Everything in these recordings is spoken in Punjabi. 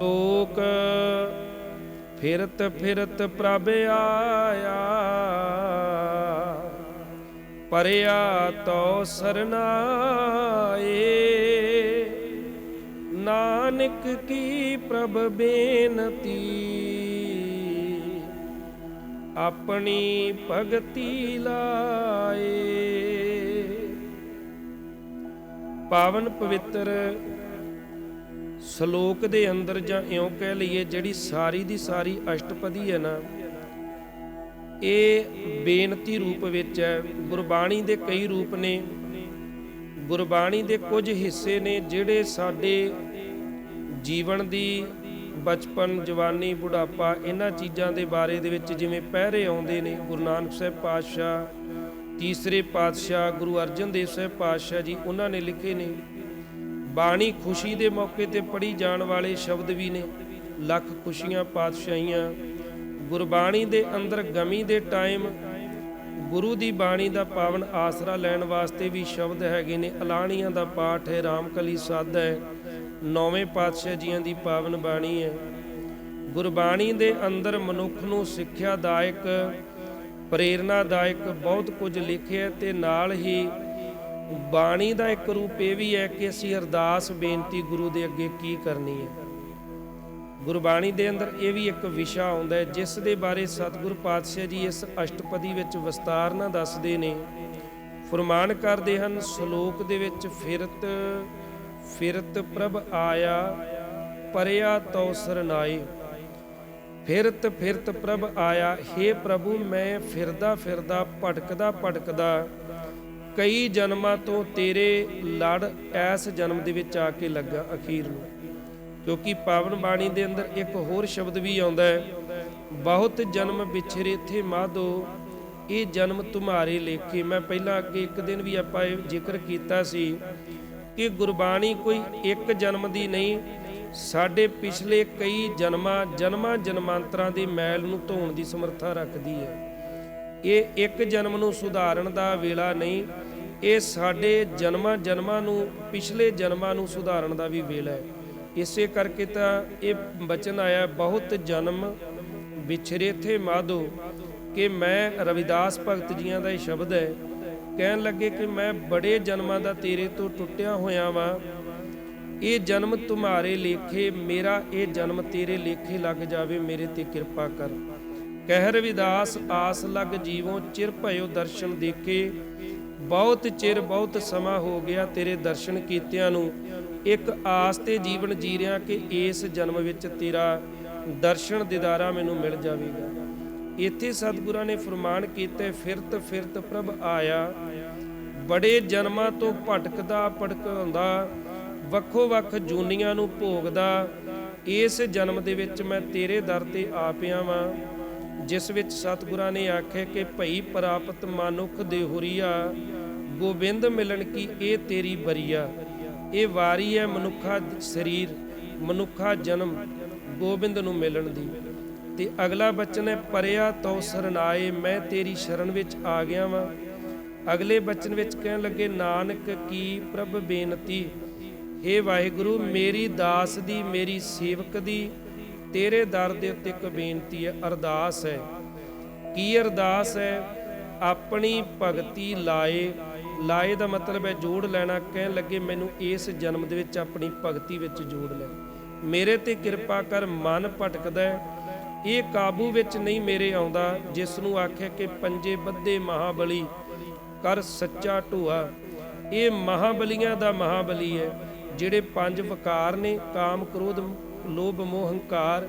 ਲੋਕ ਫਿਰਤ ਫਿਰਤ ਪ੍ਰਭ ਆਇਆ। ਪਰਿਆ ਤੋ ਸਰਨਾਏ। ਨਾਨਕ ਕੀ ਪ੍ਰਭ ਬੇਨਤੀ। ਆਪਣੀ ਭਗਤੀ ਲਾਏ। ਪਾਵਨ ਪਵਿੱਤਰ ਸ਼ਲੋਕ ਦੇ ਅੰਦਰ ਜਾਂ ਇਉਂ ਕਹਿ ਲਈਏ ਜਿਹੜੀ ਸਾਰੀ ਦੀ ਸਾਰੀ ਅਸ਼ਟਪਦੀ ਹੈ ਨਾ, ਇਹ ਬੇਨਤੀ ਰੂਪ ਵਿੱਚ ਹੈ। ਗੁਰਬਾਣੀ ਦੇ ਕਈ ਰੂਪ ਨੇ। ਗੁਰਬਾਣੀ ਦੇ ਕੁਝ ਹਿੱਸੇ ਨੇ ਜਿਹੜੇ ਸਾਡੇ ਜੀਵਨ ਦੀ, ਬਚਪਨ, ਜਵਾਨੀ, ਬੁਢਾਪਾ, ਇਹਨਾਂ ਚੀਜ਼ਾਂ ਦੇ ਬਾਰੇ ਦੇ ਵਿੱਚ ਜਿਵੇਂ ਪਹਿਰੇ ਆਉਂਦੇ ਨੇ, ਗੁਰੂ ਨਾਨਕ ਸਾਹਿਬ ਪਾਤਸ਼ਾਹ, ਤੀਸਰੇ ਪਾਤਸ਼ਾਹ, ਗੁਰੂ ਅਰਜਨ ਦੇਵ ਸਾਹਿਬ ਪਾਤਸ਼ਾਹ ਜੀ, ਉਹਨਾਂ ਨੇ ਲਿਖੇ ਨੇ। ਬਾਣੀ ਖੁਸ਼ੀ ਦੇ ਮੌਕੇ ਤੇ ਪੜੀ ਜਾਣ ਵਾਲੇ ਸ਼ਬਦ ਵੀ ਨੇ। ਲੱਖ ਖੁਸ਼ੀਆਂ ਪਾਤਸ਼ਾਹੀਆਂ, ਗੁਰਬਾਣੀ ਦੇ ਅੰਦਰ ਗਮੀ ਦੇ ਟਾਈਮ, ਗੁਰੂ ਦੀ ਬਾਣੀ ਦਾ ਪਾਵਨ ਆਸਰਾ ਲੈਣ ਵਾਸਤੇ ਵੀ ਸ਼ਬਦ ਹੈਗੇ ਨੇ। ਅਲਾਣੀਆਂ ਦਾ ਪਾਠ ਹੈ, ਰਾਮਕਲੀ ਸਾਧ ਹੈ, ਨੌਵੇਂ ਪਾਤਸ਼ਾਹ ਜੀਆਂ ਦੀ ਪਾਵਨ ਬਾਣੀ ਹੈ। ਗੁਰਬਾਣੀ ਦੇ ਅੰਦਰ ਮਨੁੱਖ ਨੂੰ ਸਿੱਖਿਆਦਾਇਕ, ਪ੍ਰੇਰਨਾਦਾਇਕ ਬਹੁਤ ਕੁਝ ਲਿਖਿਆ ਤੇ ਨਾਲ ਹੀ ਬਾਣੀ ਦਾ ਇੱਕ ਰੂਪ ਇਹ ਵੀ ਹੈ ਕਿ ਅਸੀਂ ਅਰਦਾਸ, ਬੇਨਤੀ ਗੁਰੂ ਦੇ ਅੱਗੇ ਕੀ ਕਰਨੀ ਹੈ? ਗੁਰਬਾਣੀ ਦੇ ਅੰਦਰ ਇਹ ਵੀ ਇੱਕ ਵਿਸ਼ਾ ਆਉਂਦਾ ਹੈ, ਜਿਸ ਦੇ ਬਾਰੇ ਸਤਿਗੁਰ ਪਾਤਸ਼ਾਹ ਜੀ ਇਸ ਅਸ਼ਟਪਦੀ ਵਿੱਚ ਵਿਸਤਾਰ ਨਾਲ ਦੱਸਦੇ ਨੇ। ਫਰਮਾਨ ਕਰਦੇ ਹਨ, ਸ਼ਲੋਕ ਦੇ ਵਿੱਚ ਫਿਰਤ ਫਿਰਤ ਪ੍ਰਭ ਆਇਆ, ਪਰਿਆ ਤਉ ਸਰਨਾਏ ਫਿਰਤ ਫਿਰਤ ਪ੍ਰਭ ਆਇਆ हे ਪ੍ਰਭੂ ਮੈਂ ਫਿਰਦਾ ਫਿਰਦਾ ਭਟਕਦਾ ਭਟਕਦਾ ਕਈ ਜਨਮਾਂ ਤੋਂ ਤੇਰੇ ਲੜ ਐਸ ਜਨਮ ਦੇ ਵਿੱਚ ਆ ਕੇ ਲੱਗਾ ਅਖੀਰ ਨੂੰ। ਕਿਉਂਕਿ ਪਾਵਨ ਬਾਣੀ ਦੇ ਅੰਦਰ ਇੱਕ ਹੋਰ ਸ਼ਬਦ ਵੀ ਆਉਂਦਾ ਹੈ, ਬਹੁਤ ਜਨਮ ਵਿਛਰੇ ਥੇ ਮਾਧੋ, ਇਹ ਜਨਮ ਤੁਮਾਰੇ ਲੇਖੇ। ਮੈਂ ਪਹਿਲਾਂ ਅੱਗੇ ਇੱਕ ਦਿਨ ਵੀ ਆਪਾਂ ਇਹ ਜ਼ਿਕਰ ਕੀਤਾ ਸੀ ਕਿ ਗੁਰਬਾਣੀ ਕੋਈ ਇੱਕ ਜਨਮ ਦੀ ਨਹੀਂ, ਸਾਡੇ ਪਿਛਲੇ ਕਈ ਜਨਮਾਂ ਜਨਮਾਂ ਜਨਮਾਂਤਰਾਂ ਦੇ ਮੈਲ ਨੂੰ ਧੋਣ ਦੀ ਸਮਰੱਥਾ ਰੱਖਦੀ ਹੈ। ਇਹ ਇੱਕ ਜਨਮ ਨੂੰ ਸੁਧਾਰਨ ਦਾ ਵੇਲਾ ਨਹੀਂ ਇਹ ਸਾਡੇ ਜਨਮਾਂ ਜਨਮਾਂ ਨੂੰ, ਪਿਛਲੇ ਜਨਮਾਂ ਨੂੰ ਸੁਧਾਰਨ ਦਾ ਵੀ ਵੇਲਾ ਹੈ। ਇਸੇ ਕਰਕੇ ਤਾਂ ਇਹ ਬਚਨ ਆਇਆ, ਬਹੁਤ ਜਨਮ ਵਿਛਰੇ ਥੇ ਮਾਧੋ, ਕਿ ਮੈਂ ਰਵਿਦਾਸ ਭਗਤ ਜੀਆਂ ਦਾ ਇਹ ਸ਼ਬਦ ਹੈ। ਕਹਿਣ ਲੱਗੇ ਕਿ ਮੈਂ ਬੜੇ ਜਨਮਾਂ ਦਾ ਤੇਰੇ ਤੋਂ ਟੁੱਟਿਆ ਹੋਇਆ ਵਾਂ। ਇਹ ਜਨਮ ਤੁਮਾਰੇ ਲੇਖੇ, ਮੇਰਾ ਇਹ ਜਨਮ ਤੇਰੇ ਲੇਖੇ ਲੱਗ ਜਾਵੇ, ਮੇਰੇ ਤੇ ਕਿਰਪਾ ਕਰ। ਕਹਿ ਰਵਿਦਾਸ, ਆਸ ਲੱਗ ਜੀਵੋਂ, ਚਿਰ ਭਇਓ ਦਰਸ਼ਨ ਦੇਖੇ ਬਹੁਤ ਚਿਰ ਬਹੁਤ ਸਮਾਂ ਹੋ ਗਿਆ ਤੇਰੇ ਦਰਸ਼ਨ ਕੀਤਿਆਂ ਨੂੰ। ਇੱਕ ਆਸ ਤੇ ਜੀਵਨ ਜੀ ਰਿਹਾ ਕਿ ਇਸ ਜਨਮ ਵਿੱਚ ਤੇਰਾ ਦਰਸ਼ਨ ਦਿਦਾਰਾ ਮੈਨੂੰ ਮਿਲ ਜਾਵੇਗਾ। ਇੱਥੇ ਸਤਿਗੁਰਾਂ ਨੇ ਫਰਮਾਨ ਕੀਤੇ, ਫਿਰਤ ਫਿਰਤ ਪ੍ਰਭ ਆਇਆ। ਬੜੇ ਜਨਮਾਂ ਤੋਂ ਭਟਕਦਾ, ਭਟਕਾਉਂਦਾ, ਵੱਖੋ ਵੱਖ ਜੂਨੀਆਂ ਨੂੰ ਭੋਗਦਾ। ਇਸ ਜਨਮ ਦੇ ਵਿੱਚ ਮੈਂ ਤੇਰੇ ਦਰ ਤੇ ਆ ਪਿਆ ਵਾਂ। ਜਿਸ ਵਿੱਚ ਸਤਿਗੁਰਾਂ ਨੇ ਆਖਿਆ ਕਿ ਭਈ ਪ੍ਰਾਪਤ ਮਨੁੱਖ ਦੇ ਹੁਰੀਆ, ਗੋਬਿੰਦ ਮਿਲਣ ਕੀ ਇਹ ਤੇਰੀ ਬਰੀਆ? ਇਹ ਵਾਰੀ ਹੈ ਮਨੁੱਖਾ ਸਰੀਰ, ਮਨੁੱਖਾ ਜਨਮ, ਗੋਬਿੰਦ ਨੂੰ ਮਿਲਣ ਦੀ। ਤੇ ਅਗਲਾ ਬਚਨ ਹੈ, ਪਰਿਆ ਤਉ ਸਰਨਾਏ, ਮੈਂ ਤੇਰੀ ਸ਼ਰਨ ਵਿੱਚ ਆ ਗਿਆ ਵਾਂ। ਅਗਲੇ ਬਚਨ ਵਿੱਚ ਕਹਿਣ ਲੱਗੇ, ਨਾਨਕ ਕੀ ਪ੍ਰਭ ਬੇਨਤੀ? हे ਵਾਹਿਗੁਰੂ, ਮੇਰੀ ਦਾਸ ਦੀ, ਮੇਰੀ ਸੇਵਕ ਦੀ ਤੇਰੇ ਦਰ ਦੇ ਉੱਤੇ ਇੱਕ ਬੇਨਤੀ ਹੈ, ਅਰਦਾਸ ਹੈ। ਕੀ ਅਰਦਾਸ ਹੈ? ਆਪਣੀ ਭਗਤੀ ਲਾਏ। ਲਾਏ ਦਾ ਮਤਲਬ ਹੈ ਜੋੜ ਲੈਣਾ। ਕਹਿਣ ਲੱਗੇ, ਮੈਨੂੰ ਇਸ ਜਨਮ ਦੇ ਵਿੱਚ ਆਪਣੀ ਭਗਤੀ ਵਿੱਚ ਜੋੜ ਲੈ। ਮੇਰੇ ਤੇ ਕਿਰਪਾ ਕਰ, ਮਨ ਭਟਕਦਾ ਇਹ ਕਾਬੂ ਵਿੱਚ ਨਹੀਂ ਮੇਰੇ ਆਉਂਦਾ, ਜਿਸ ਨੂੰ ਆਖਿਆ ਕਿ ਪੰਜੇ ਬੱਧੇ ਮਹਾਬਲੀ ਕਰ ਸੱਚਾ ਢੂਆ। ਇਹ ਮਹਾਬਲੀਆਂ ਦਾ ਮਹਾਬਲੀ ਹੈ, ਜਿਹੜੇ ਪੰਜ ਵਕਾਰ ਨੇ, ਕਾਮ, ਕ੍ਰੋਧ ਲੋਭ, ਮੋਹ, ਹੰਕਾਰ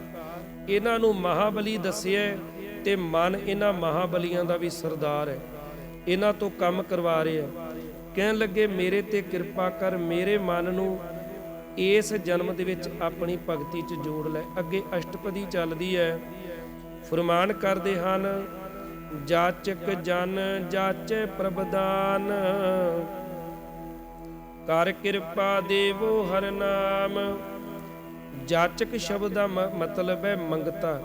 ਇਹਨਾਂ ਨੂੰ ਮਹਾਬਲੀ ਦੱਸਿਆ ਹੈ ਤੇ ਮਨ ਇਹਨਾਂ ਮਹਾਬਲੀਆਂ ਦਾ ਵੀ ਸਰਦਾਰ ਹੈ। ਇਹਨਾਂ ਤੋਂ ਕੰਮ ਕਰਵਾ ਰਿਹਾ ਕਹਿਣ ਲੱਗੇ, ਮੇਰੇ ਤੇ ਕਿਰਪਾ ਕਰ, ਮੇਰੇ ਮਨ ਨੂੰ ਇਸ ਜਨਮ ਦੇ ਵਿੱਚ ਆਪਣੀ ਭਗਤੀ 'ਚ ਜੋੜ ਲੈ। ਅੱਗੇ ਅਸ਼ਟਪਦੀ ਚੱਲਦੀ ਹੈ। ਫਰਮਾਨ ਕਰਦੇ ਹਨ, ਜਾਚਕ ਜਨ ਜਾਚੈ ਪ੍ਰਬਦਾਨ, ਕਰ ਕਿਰਪਾ ਦੇਵੋ ਹਰ ਨਾਮ। ਜਾਚਕ ਸ਼ਬਦ ਦਾ ਮ- ਮਤਲਬ ਹੈ ਮੰਗਤਾ।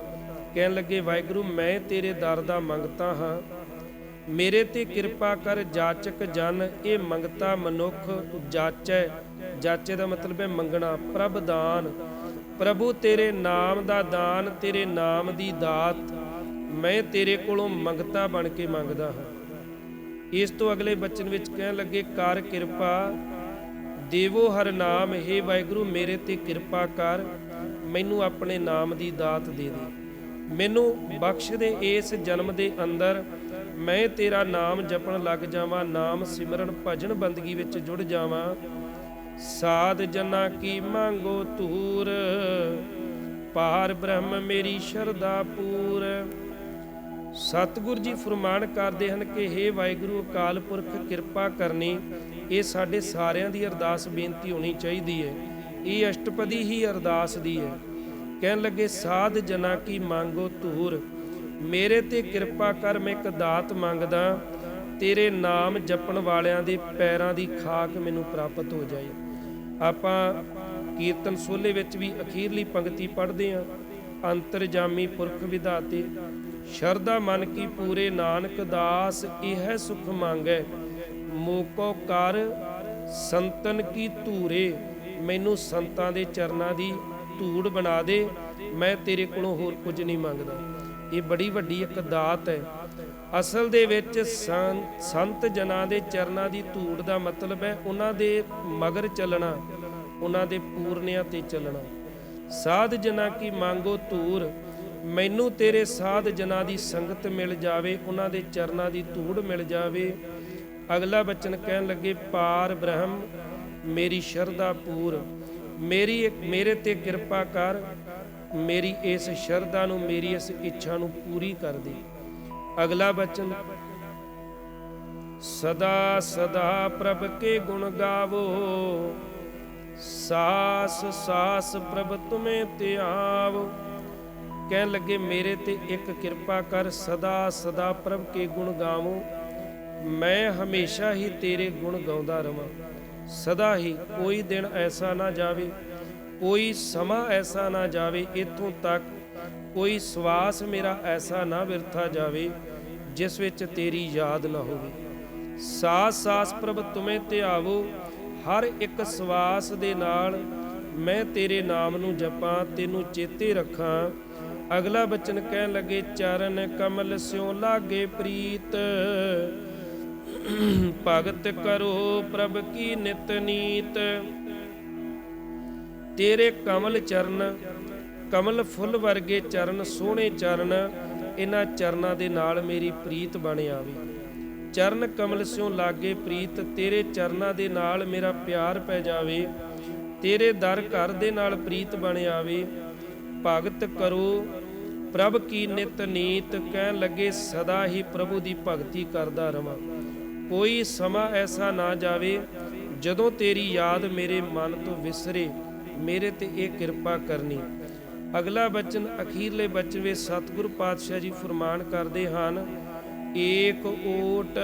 ਕਹਿਣ ਲੱਗੇ, ਵਾਹਿਗੁਰੂ, ਮੈਂ ਤੇਰੇ ਦਰ ਦਾ ਮੰਗਤਾ ਹਾਂ। ਮੇਰੇ ਤੇ ਕਿਰਪਾ ਕਰ ਜਾਚਕ ਜਨ, ਇਹ ਮੰਗਤਾ ਮਨੁੱਖ ਜਾਚੈ। ਜਾਚੇ ਦਾ ਮਤਲਬ ਹੈ ਮੰਗਣਾ, ਪ੍ਰਭ ਦਾਨ। ਪ੍ਰਭੂ ਤੇਰੇ ਨਾਮ ਦਾ ਦਾਨ, ਤੇਰੇ ਨਾਮ ਦੀ ਦਾਤ। ਮੈਂ ਤੇਰੇ ਕੋਲੋਂ ਮੰਗਤਾ ਬਣ ਕੇ ਮੰਗਦਾ ਹਾਂ। ਇਸ ਤੋਂ ਅਗਲੇ ਬਚਨ ਵਿੱਚ ਕਹਿਣ ਲੱਗੇ, ਕਰ ਕਿਰਪਾ ਦੇਵੋ ਹਰ ਨਾਮ, ਹੈ ਵਾਹਿਗੁਰੂ, ਮੇਰੇ ਤੇ ਕਿਰਪਾ ਕਰ, ਮੈਨੂੰ ਆਪਣੇ ਨਾਮ ਦੀ ਦਾਤ ਦੇ ਦੇ। ਮੈਨੂੰ ਬਖਸ਼ ਦੇ ਇਸ ਜਨਮ ਦੇ ਅੰਦਰ, ਮੈਂ ਤੇਰਾ ਨਾਮ ਜਪਣ ਲੱਗ ਜਾਵਾਂ, ਨਾਮ ਸਿਮਰਨ ਭਜਨ ਬੰਦਗੀ ਵਿੱਚ ਜੁੜ ਜਾਵਾਂ। ਸਾਧ ਜਨਾ ਕੀ ਮੰਗੋ ਤੂਰ ਪਾਰ ਬ੍ਰਹਮ ਮੇਰੀ ਸ਼ਰਧਾ ਪੂਰ। ਸਤਿਗੁਰ ਜੀ ਫਰਮਾਨ ਕਰਦੇ ਹਨ ਕਿ हे ਵਾਹਿਗੁਰੂ, ਅਕਾਲ ਪੁਰਖ, ਕਿਰਪਾ ਕਰਨੀ, ਇਹ ਸਾਡੇ ਸਾਰਿਆਂ ਦੀ ਅਰਦਾਸ ਬੇਨਤੀ ਹੋਣੀ ਚਾਹੀਦੀ ਹੈ। ਇਹ ਅਸ਼ਟਪਦੀ ਹੀ ਅਰਦਾਸ ਦੀ ਹੈ। ਕਹਿਣ ਲੱਗੇ, ਸਾਧ ਜਨਾ ਕੀ ਮੰਗੋ ਧੂਰ, ਮੇਰੇ ਤੇ ਕਿਰਪਾ ਕਰ, ਮੈਂ ਇੱਕ ਦਾਤ ਮੰਗਦਾ, ਤੇਰੇ ਨਾਮ ਜਪਣ ਵਾਲਿਆਂ ਦੇ ਪੈਰਾਂ ਦੀ ਖਾਕ ਮੈਨੂੰ ਪ੍ਰਾਪਤ ਹੋ ਜਾਏ। ਆਪਾਂ ਕੀਰਤਨ ਸੋਲੇ ਵਿੱਚ ਵੀ ਅਖੀਰਲੀ ਪੰਕਤੀ ਪੜ੍ਹਦੇ ਹਾਂ। ਅੰਤਰਜਾਮੀ ਪੁਰਖ ਵਿਧਾਤੇ ਸ਼ਰਧਾ ਮਨ ਕੀ ਪੂਰੇ ਨਾਨਕ ਦਾਸ ਇਹ ਸੁਖ ਮੰਗੈ, ਮੋਕੋ ਕਰ ਸੰਤਨ ਕੀ ਧੂਰੇ, ਮੈਨੂੰ ਸੰਤਾਂ ਦੇ ਚਰਨਾਂ ਦੀ ਧੂੜ ਬਣਾ ਦੇ, ਮੈਂ ਤੇਰੇ ਕੋਲੋਂ ਹੋਰ ਕੁਝ ਨਹੀਂ ਮੰਗਦਾ। ਇਹ ਬੜੀ ਵੱਡੀ ਇੱਕ ਦਾਤ ਹੈ। ਅਸਲ ਦੇ ਵਿੱਚ ਸੰਤ ਜਨਾਂ ਦੇ ਚਰਨਾਂ ਦੀ ਧੂੜ ਦਾ ਮਤਲਬ ਹੈ ਉਹਨਾਂ ਦੇ ਮਗਰ ਚੱਲਣਾ, ਉਹਨਾਂ ਦੇ ਪੂਰਨਿਆਂ ਤੇ ਚੱਲਣਾ। ਸਾਧ ਜਨਾਂ ਕੀ ਮੰਗੋ ਧੂਰ ਮੈਨੂੰ ਤੇਰੇ ਸਾਧ ਜਨਾਂ ਦੀ ਸੰਗਤ ਮਿਲ ਜਾਵੇ, ਉਹਨਾਂ ਦੇ ਚਰਨਾਂ ਦੀ ਧੂੜ ਮਿਲ ਜਾਵੇ। ਅਗਲਾ ਬਚਨ ਕਹਿਣ ਲੱਗੇ, ਪਾਰ ਬ੍ਰਹਮ, ਮੇਰੀ ਸ਼ਰਧਾ ਪੂਰ। ਮੇਰੀ ਮੇਰੇ ਤੇ ਕਿਰਪਾ ਕਰ, ਮੇਰੀ ਇਸ ਸ਼ਰਧਾ ਨੂੰ, ਮੇਰੀ ਇਸ ਇੱਛਾ ਨੂੰ ਪੂਰੀ ਕਰ ਦੇ। ਅਗਲਾ ਬਚਨ, ਸਦਾ ਸਦਾ ਪ੍ਰਭ ਕੇ ਗੁਣ ਗਾਵੋ। ਸਾਸ ਸਾਸ ਪ੍ਰਭ ਤੁਮੇ ਧਿਆਵ। ਕਹਿਣ ਲੱਗੇ, ਮੇਰੇ ਤੇ ਇੱਕ ਕਿਰਪਾ ਕਰ, ਸਦਾ ਸਦਾ ਪ੍ਰਭ ਕੇ ਗੁਣ ਗਾਵੋ। ਮੈਂ ਹਮੇਸ਼ਾ ਹੀ ਤੇਰੇ ਗੁਣ ਗਾਉਂਦਾ ਰਵਾਂ। ਸਦਾ ਹੀ ਕੋਈ ਦਿਨ ਐਸਾ ਨਾ ਜਾਵੇ, ਕੋਈ ਸਮਾਂ ਐਸਾ ਨਾ ਜਾਵੇ, ਇਥੋਂ ਤੱਕ ਕੋਈ ਸਵਾਸ ਮੇਰਾ ਐਸਾ ਨਾ ਵਿਰਥਾ ਜਾਵੇ, ਜਿਸ ਵਿੱਚ ਤੇਰੀ ਯਾਦ ਨਾ ਹੋਵੇ। ਸਾਸ ਸਾਸ ਪ੍ਰਭ, ਤੁਮੇ ਧਿਆਵੋ ਹਰ ਇੱਕ ਸਵਾਸ ਦੇ ਨਾਲ ਮੈਂ ਤੇਰੇ ਨਾਮ ਨੂੰ ਜਪਾਂ, ਤੈਨੂੰ ਚੇਤੇ ਰੱਖਾਂ। ਅਗਲਾ ਬਚਨ ਕਹਿਣ ਲੱਗੇ, ਚਰਨ ਕਮਲ ਸਿਉ ਲਾਗੇ ਪ੍ਰੀਤ। ਭਗਤ ਕਰੋ ਪ੍ਰਭ ਕੀ ਨਿਤ ਨੀਤ। ਤੇਰੇ ਕਮਲ ਚਰਨ, ਕਮਲ ਫੁੱਲ ਵਰਗੇ ਚਰਨ, ਸੋਹਣੇ ਚਰਨ ਇਹਨਾਂ ਚਰਨਾਂ ਦੇ ਨਾਲ ਮੇਰੀ ਪ੍ਰੀਤ ਬਣ ਆਵੇ। ਚਰਨ ਕਮਲ ਸਿਉ ਲਾਗੇ ਪ੍ਰੀਤ, ਤੇਰੇ ਚਰਨਾਂ ਦੇ ਨਾਲ ਮੇਰਾ ਪਿਆਰ ਪੈ ਜਾਵੇ। ਤੇਰੇ ਦਰ ਘਰ ਦੇ ਨਾਲ ਪ੍ਰੀਤ ਬਣ ਆਵੇ। ਭਗਤ ਕਰੋ। ਪ੍ਰਭ ਕੀ ਨਿਤ ਨੀਤ, ਕਹਿਣ ਲੱਗੇ ਸਦਾ ਹੀ ਪ੍ਰਭੂ ਦੀ ਭਗਤੀ ਕਰਦਾ ਰਵਾਂ। ਕੋਈ ਸਮਾਂ ਐਸਾ ਨਾ ਜਾਵੇ, ਜਦੋਂ ਤੇਰੀ ਯਾਦ ਮੇਰੇ ਮਨ ਤੋਂ ਵਿਸਰੇ, ਮੇਰੇ ਤੇ ਇਹ ਕਿਰਪਾ ਕਰਨੀ। ਅਗਲਾ ਬਚਨ ਅਖੀਰਲੇ ਬਚਨ ਵਿੱਚ ਸਤਿਗੁਰ ਪਾਤਸ਼ਾਹ ਜੀ ਫਰਮਾਨ ਕਰਦੇ ਹਨ, ਏਕ ਓਟ,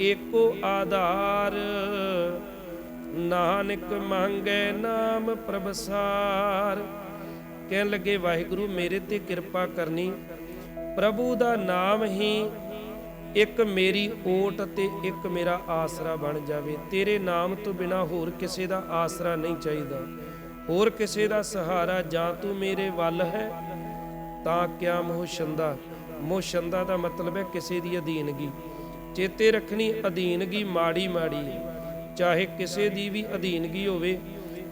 ਏਕੋ ਆਧਾਰ, ਨਾਨਕ ਮੰਗੈ ਨਾਮ ਪ੍ਰਭਸਾਰ। ਕਹਿਣ ਲੱਗੇ, ਵਾਹਿਗੁਰੂ, ਮੇਰੇ ਤੇ ਕਿਰਪਾ ਕਰਨੀ। ਪ੍ਰਭੂ ਦਾ ਨਾਮ ਹੀ ਇੱਕ ਮੇਰੀ ਓਟ ਤੇ ਇੱਕ ਮੇਰਾ ਆਸਰਾ ਬਣ ਜਾਵੇ। ਤੇਰੇ ਨਾਮ ਤੋਂ ਬਿਨਾ ਹੋਰ ਕਿਸੇ ਦਾ ਆਸਰਾ ਨਹੀਂ ਚਾਹੀਦਾ। ਹੋਰ ਕਿਸੇ ਦਾ ਸਹਾਰਾ ਜਾਂ ਤੂੰ ਮੇਰੇ ਵੱਲ ਹੈ, ਤਾਂ ਕਿਆ ਮੋਹ ਸ਼ੰਦਾ ਮੋਹ ਸ਼ੰਦਾ ਦਾ ਮਤਲਬ ਹੈ ਕਿਸੇ ਦੀ ਅਧੀਨਗੀ। ਚੇਤੇ ਰੱਖਣੀ ਅਧੀਨਗੀ ਮਾੜੀ ਮਾੜੀ ਹੈ। ਚਾਹੇ ਕਿਸੇ ਦੀ ਵੀ ਅਧੀਨਗੀ ਹੋਵੇ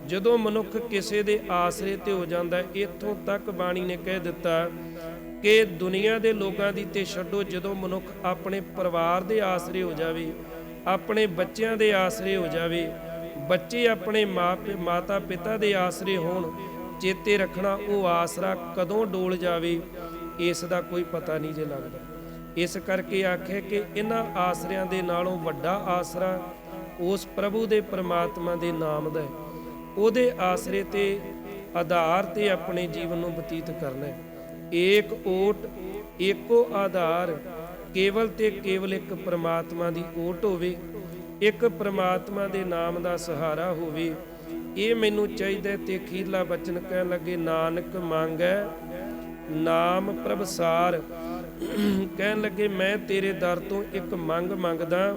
ਜਦੋਂ ਮਨੁੱਖ ਕਿਸੇ ਦੇ ਆਸਰੇ ਤੇ ਹੋ ਜਾਂਦਾ, ਇੱਥੋਂ ਤੱਕ ਬਾਣੀ ਨੇ ਕਹਿ ਦਿੱਤਾ ਕਿ ਦੁਨੀਆ ਦੇ ਲੋਕਾਂ ਦੀ ਤੇ ਛੱਡੋ, ਜਦੋਂ ਮਨੁੱਖ ਆਪਣੇ ਪਰਿਵਾਰ ਦੇ ਆਸਰੇ ਹੋ ਜਾਵੇ, ਆਪਣੇ ਬੱਚਿਆਂ ਦੇ ਆਸਰੇ ਹੋ ਜਾਵੇ, ਬੱਚੇ ਆਪਣੇ ਮਾਪੇ ਮਾਤਾ ਪਿਤਾ ਦੇ ਆਸਰੇ ਹੋਣ, ਚੇਤੇ ਰੱਖਣਾ, ਉਹ ਆਸਰਾ ਕਦੋਂ ਡੋਲ ਜਾਵੇ, ਇਸ ਦਾ ਕੋਈ ਪਤਾ ਨਹੀਂ ਜੇ ਲੱਗਦਾ। ਇਸ ਕਰਕੇ ਆਖਿਆ ਕਿ ਇਹਨਾਂ ਆਸਰਿਆਂ ਦੇ ਨਾਲੋਂ ਵੱਡਾ ਆਸਰਾ ਉਸ ਪ੍ਰਭੂ ਦੇ ਪਰਮਾਤਮਾ ਦੇ ਨਾਮ ਦਾ ਹੈ। ਉਹਦੇ ਆਸਰੇ ਤੇ ਆਧਾਰ ਤੇ ਆਪਣੇ ਜੀਵਨ ਨੂੰ ਬਤੀਤ ਕਰਨਾ ਹੈ। ਏਕ ਓਟ, ਏਕੋ ਆਧਾਰ, ਕੇਵਲ ਤੇ ਕੇਵਲ ਇੱਕ ਪ੍ਰਮਾਤਮਾ ਦੀ ਓਟ ਹੋਵੇ, ਇੱਕ ਪ੍ਰਮਾਤਮਾ ਦੇ ਨਾਮ ਦਾ ਸਹਾਰਾ ਹੋਵੇ, ਇਹ ਮੈਨੂੰ ਚਾਹੀਦਾ ਹੈ ਤੇ ਅਖੀਰਲਾ ਬਚਨ ਕਹਿਣ ਲੱਗੇ, ਨਾਨਕ ਮੰਗੈ, ਨਾਮ ਪ੍ਰਭਸਾਰ ਕਹਿਣ ਲੱਗੇ, ਮੈਂ ਤੇਰੇ ਦਰ ਤੋਂ ਇੱਕ ਮੰਗ ਮੰਗਦਾ,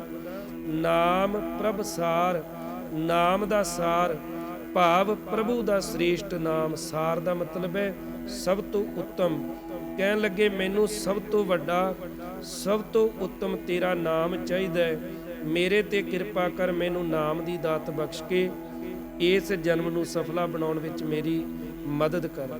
ਨਾਮ ਪ੍ਰਭਸਾਰ ਨਾਮ ਦਾ ਸਾਰ। ਭਾਵ ਪ੍ਰਭੂ ਦਾ ਸ੍ਰੇਸ਼ਟ ਨਾਮ ਸਾਰ ਦਾ ਮਤਲਬ ਹੈ ਸਭ ਤੋਂ ਉੱਤਮ। ਕਹਿਣ ਲੱਗੇ, ਮੈਨੂੰ ਸਭ ਤੋਂ ਵੱਡਾ, ਸਭ ਤੋਂ ਉੱਤਮ ਤੇਰਾ ਨਾਮ ਚਾਹੀਦਾ ਹੈ। ਮੇਰੇ ਤੇ ਕਿਰਪਾ ਕਰ ਮੈਨੂੰ ਨਾਮ ਦੀ ਦਾਤ ਬਖਸ਼ ਕੇ ਇਸ ਜਨਮ ਨੂੰ ਸਫਲਾ ਬਣਾਉਣ ਵਿੱਚ ਮੇਰੀ ਮਦਦ ਕਰ।